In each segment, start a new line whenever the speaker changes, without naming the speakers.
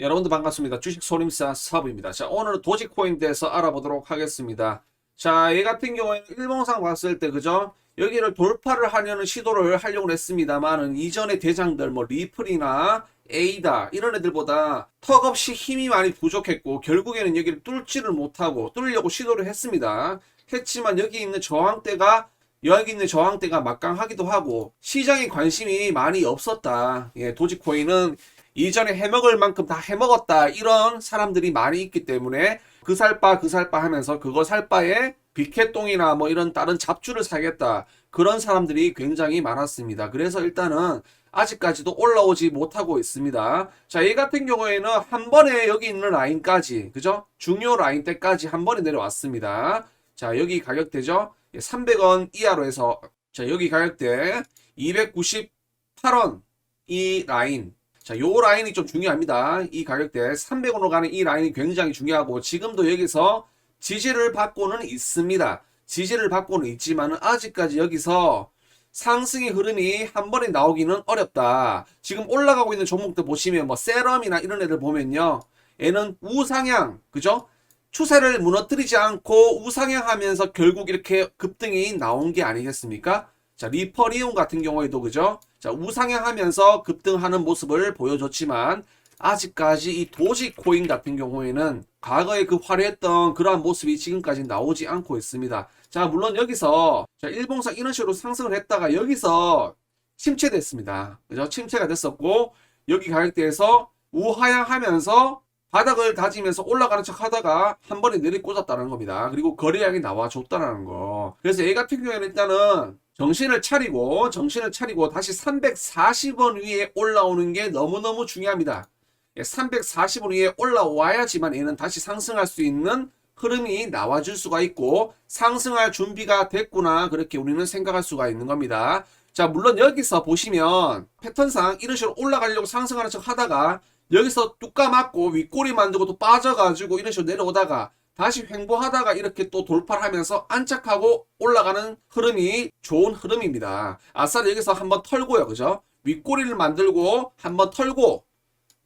여러분들 반갑습니다. 주식 소림사 사부입니다. 자, 오늘은 도지코인 대해서 알아보도록 하겠습니다. 자, 얘 같은 경우에는 일봉상 봤을 때, 그죠? 여기를 돌파를 하려는 시도를 하려고 했습니다만은 이전의 대장들, 뭐, 리플이나 에이다, 이런 애들보다 턱없이 힘이 많이 부족했고, 결국에는 여기를 뚫지를 못하고, 뚫으려고 시도를 했습니다. 했지만 여기 있는 저항대가 여기 있는 저항대가 막강하기도 하고 시장에 관심이 많이 없었다. 예, 도지코인은 이전에 해먹을 만큼 다 해먹었다. 이런 사람들이 많이 있기 때문에 그 살 바 그 살 바 하면서 그거 살 바에 비켓똥이나 뭐 이런 다른 잡주를 사겠다. 그런 사람들이 굉장히 많았습니다. 그래서 일단은 아직까지도 올라오지 못하고 있습니다. 자, 이 같은 경우에는 한 번에 여기 있는 라인까지, 그죠? 중요 라인 때까지 한 번에 내려왔습니다. 자, 여기 가격대죠? 300원 이하로 해서, 자, 여기 가격대 298원 이 라인. 자, 요 라인이 좀 중요합니다. 이 가격대 300원으로 가는 이 라인이 굉장히 중요하고 지금도 여기서 지지를 받고는 있습니다. 지지를 받고는 있지만 아직까지 여기서 상승의 흐름이 한 번에 나오기는 어렵다. 지금 올라가고 있는 종목들 보시면 뭐 세럼이나 이런 애들 보면요. 얘는 우상향, 그죠? 추세를 무너뜨리지 않고 우상향하면서 결국 이렇게 급등이 나온 게 아니겠습니까? 자, 리퍼리온 같은 경우에도 그죠? 자, 우상향하면서 급등하는 모습을 보여줬지만 아직까지 이 도지 코인 같은 경우에는 과거에 그 화려했던 그러한 모습이 지금까지 나오지 않고 있습니다. 자, 물론 여기서 자, 일봉상 이런 식으로 상승을 했다가 여기서 침체됐습니다. 그죠? 침체가 됐었고 여기 가격대에서 우하향하면서 바닥을 다지면서 올라가는 척 하다가 한 번에 내리꽂았다는 겁니다. 그리고 거래량이 나와줬다는 거. 그래서 얘 같은 경우에는 일단은 정신을 차리고 정신을 차리고 다시 340원 위에 올라오는 게 너무너무 중요합니다. 340원 위에 올라와야지만 얘는 다시 상승할 수 있는 흐름이 나와줄 수가 있고 상승할 준비가 됐구나 그렇게 우리는 생각할 수가 있는 겁니다. 자 물론 여기서 보시면 패턴상 이런 식으로 올라가려고 상승하는 척 하다가 여기서 뚝 까맞고 윗꼬리 만들고 또 빠져가지고 이런 식으로 내려오다가 다시 횡보하다가 이렇게 또 돌파를 하면서 안착하고 올라가는 흐름이 좋은 흐름입니다. 아싸리 여기서 한번 털고요. 그죠? 윗꼬리를 만들고 한번 털고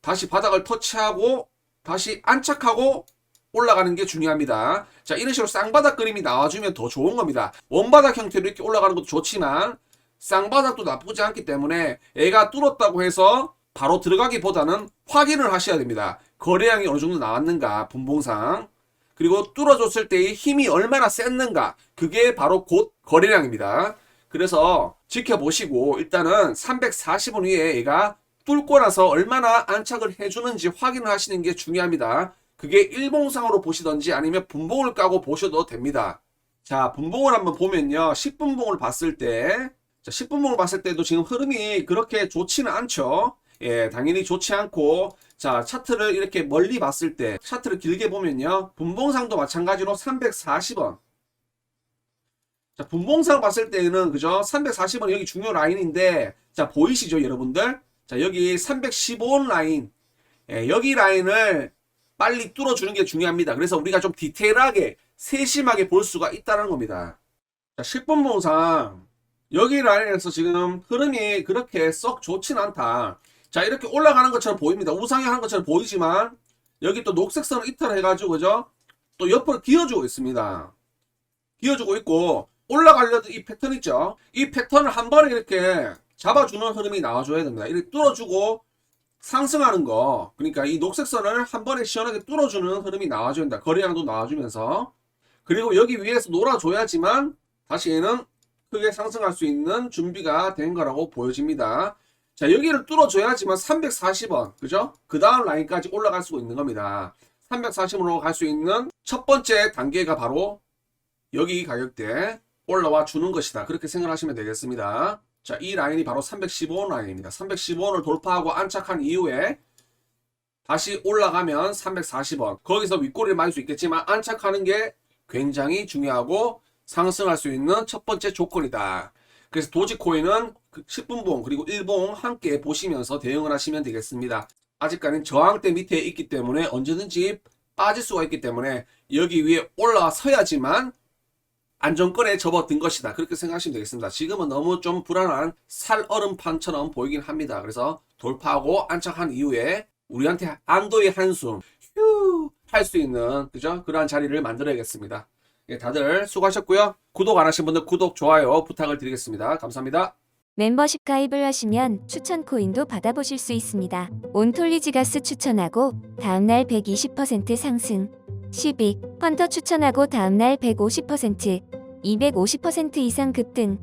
다시 바닥을 터치하고 다시 안착하고 올라가는 게 중요합니다. 자, 이런 식으로 쌍바닥 그림이 나와주면 더 좋은 겁니다. 원바닥 형태로 이렇게 올라가는 것도 좋지만 쌍바닥도 나쁘지 않기 때문에 애가 뚫었다고 해서 바로 들어가기보다는 확인을 하셔야 됩니다. 거래량이 어느 정도 나왔는가, 분봉상. 그리고 뚫어줬을 때의 힘이 얼마나 셌는가. 그게 바로 곧 거래량입니다. 그래서 지켜보시고 일단은 340원 위에 얘가 뚫고 나서 얼마나 안착을 해주는지 확인을 하시는 게 중요합니다. 그게 일봉상으로 보시던지 아니면 분봉을 까고 보셔도 됩니다. 자, 분봉을 한번 보면요. 10분봉을 봤을 때, 자, 10분봉을 봤을 때도 지금 흐름이 그렇게 좋지는 않죠. 예, 당연히 좋지 않고, 자, 차트를 이렇게 멀리 봤을 때, 차트를 길게 보면요. 분봉상도 마찬가지로 340원. 자, 분봉상 봤을 때는, 그죠? 340원 여기 중요 라인인데, 자, 보이시죠, 여러분들? 자, 여기 315원 라인. 예, 여기 라인을 빨리 뚫어 주는 게 중요합니다. 그래서 우리가 좀 디테일하게, 세심하게 볼 수가 있다는 겁니다. 자, 10분 봉상. 여기 라인에서 지금 흐름이 그렇게 썩 좋진 않다. 자, 이렇게 올라가는 것처럼 보입니다. 우상향하는 것처럼 보이지만, 여기 또 녹색선을 이탈해가지고, 그죠? 또 옆으로 기어주고 있습니다. 기어주고 있고, 올라가려도 이 패턴 있죠? 이 패턴을 한 번에 이렇게 잡아주는 흐름이 나와줘야 됩니다. 이렇게 뚫어주고, 상승하는 거. 그러니까 이 녹색선을 한 번에 시원하게 뚫어주는 흐름이 나와줘야 된다. 거래량도 나와주면서. 그리고 여기 위에서 놀아줘야지만, 다시 얘는 크게 상승할 수 있는 준비가 된 거라고 보여집니다. 자, 여기를 뚫어줘야지만 340원, 그죠? 그 다음 라인까지 올라갈 수 있는 겁니다. 340원으로 갈 수 있는 첫 번째 단계가 바로 여기 가격대 올라와 주는 것이다. 그렇게 생각하시면 되겠습니다. 자, 이 라인이 바로 315원 라인입니다. 315원을 돌파하고 안착한 이후에 다시 올라가면 340원. 거기서 윗꼬리를 맞을 수 있겠지만 안착하는 게 굉장히 중요하고 상승할 수 있는 첫 번째 조건이다. 그래서 도지코인은 10분봉 그리고 1봉 함께 보시면서 대응을 하시면 되겠습니다. 아직까지는 저항대 밑에 있기 때문에 언제든지 빠질 수가 있기 때문에 여기 위에 올라서야지만 안정권에 접어든 것이다. 그렇게 생각하시면 되겠습니다. 지금은 너무 좀 불안한 살얼음판처럼 보이긴 합니다. 그래서 돌파하고 안착한 이후에 우리한테 안도의 한숨 휴 할 수 있는 그죠? 그러한 자리를 만들어야겠습니다. 예, 다들 수고하셨고요. 구독 안 하신 분들 구독 좋아요 부탁을 드리겠습니다. 감사합니다.
멤버십 가입을 하시면 추천 코인도 받아보실 수 있습니다. 온톨리지가스 추천하고 다음날 120% 상승. 12. 펀터 추천하고 다음날 150%, 250% 이상 급등.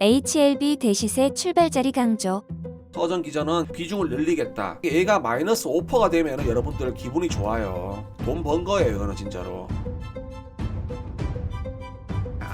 HLB 대시세 출발자리 강조.
서전 기전은 비중을 늘리겠다. 얘가 마이너스 5%가 되면 여러분들 기분이 좋아요. 돈 번 거예요, 이거는 진짜로.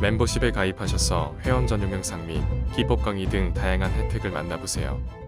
멤버십에 가입하셔서 회원 전용 영상 및 기법 강의 등 다양한 혜택을 만나보세요.